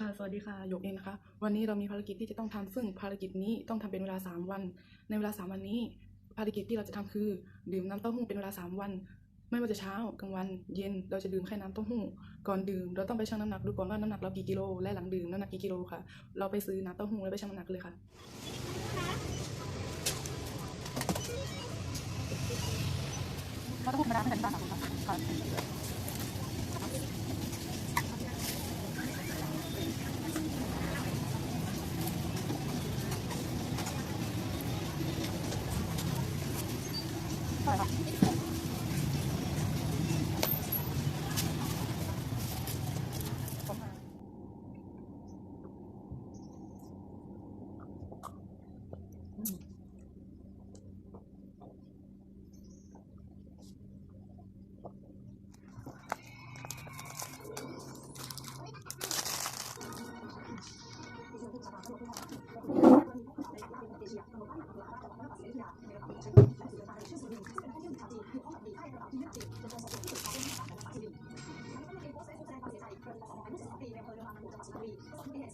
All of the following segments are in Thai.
ค่ะ สวัสดีค่ะ หยกเองนะคะ วันนี้เรามีภารกิจที่จะต้องทำซึ่งภารกิจนี้ต้องทำเป็นเวลา 3 วัน ในเวลา 3 วันนี้ ภารกิจที่เราจะทำคือ ดื่มน้ำเต้าหู้เป็นเวลา 3 วัน ไม่ว่าจะเช้ากลางวัน เย็น เราจะดื่มแค่น้ำเต้าหู้ ก่อนดื่ม เราต้องไปชั่งน้ำหนักดูก่อนว่าน้ำหนักเรากี่กิโล และหลังดื่มน้ำหนักกี่กิโลค่ะ เราไปซื้อน้ำเต้าหู้แล้วไปชั่งน้ำหนักเลยค่ะเราต้องพูดธรรมดาไม่เป็นภาษาของ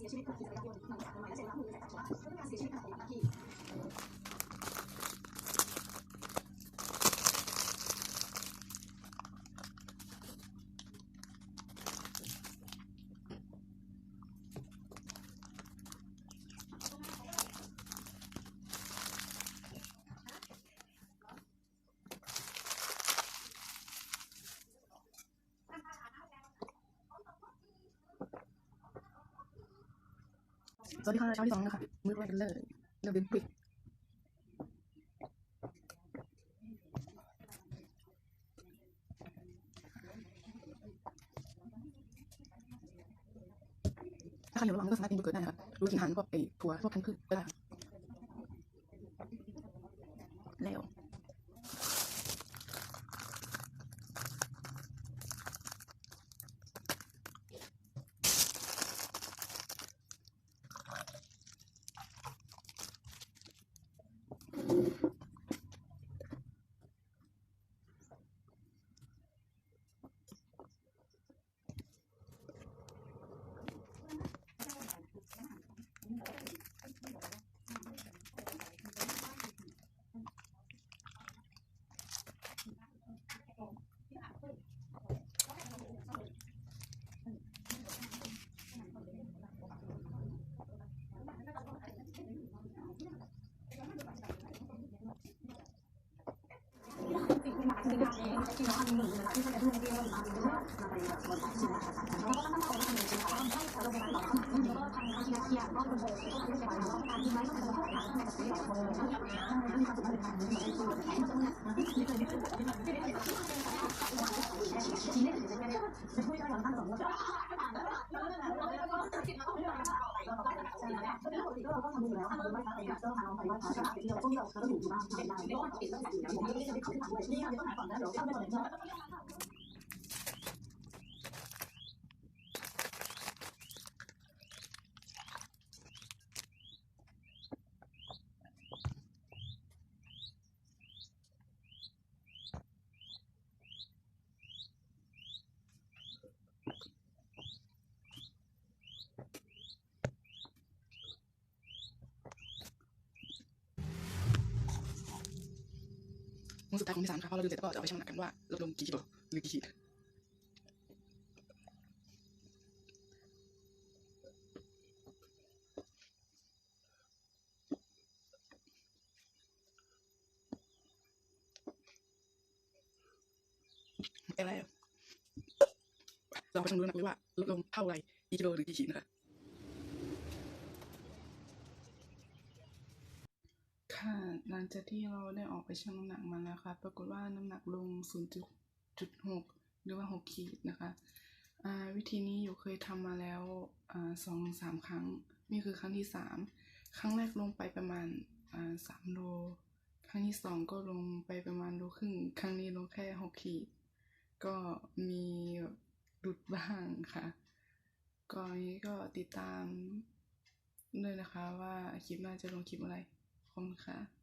investigación y วัสดีค่ะเช้าที่สองแล้วค่ะมื้อแรกกันเลยเริ่มดื่มปิดถ้าใครอยากลองก็สามารถเป็นโยเกิดได้นะคะรู้กินอาหารพวกไอ้ถั่วพวกพันธุ์พืชก็ได้ 지내는 게 되면 지내는 게 되면 ค่ะแล้วตอนนี้เราทำอะไรไมื้อสุดท้ายวเขอ งที่สามค่ะพอเราดื่มเสร็จก็จะเอาไปชั่งน้ำหนักกันว่าลดลงกี่กิโลหรือกี่ขีดอะไรเราไปชั่งดูน้ำหนักเลยว่าลดลงเท่าไรกี่กิโลหรือกี่ขีดนะคะ ค่ะ หลังจากที่เราได้ออกไปชั่งน้ำหนักมาแล้วค่ะ ปรากฏว่าน้ำหนักลง 0.6 หรือว่า 6 ขีดนะคะ วิธีนี้อยู่เคยทำมาแล้วสองสามครั้ง นี่คือครั้งที่สามครั้งแรกลงไปประมาณสามโล ครั้งที่สองก็ลงไปประมาณโลครึ่ง ครั้งนี้ลงแค่ 6 ขีด ก็มีหลุดบ้างค่ะ ก็อนนี้ก็ติดตามด้วยนะคะว่าคลิปหน้าจะลงคลิปอะไร ขอบคุณค่ะ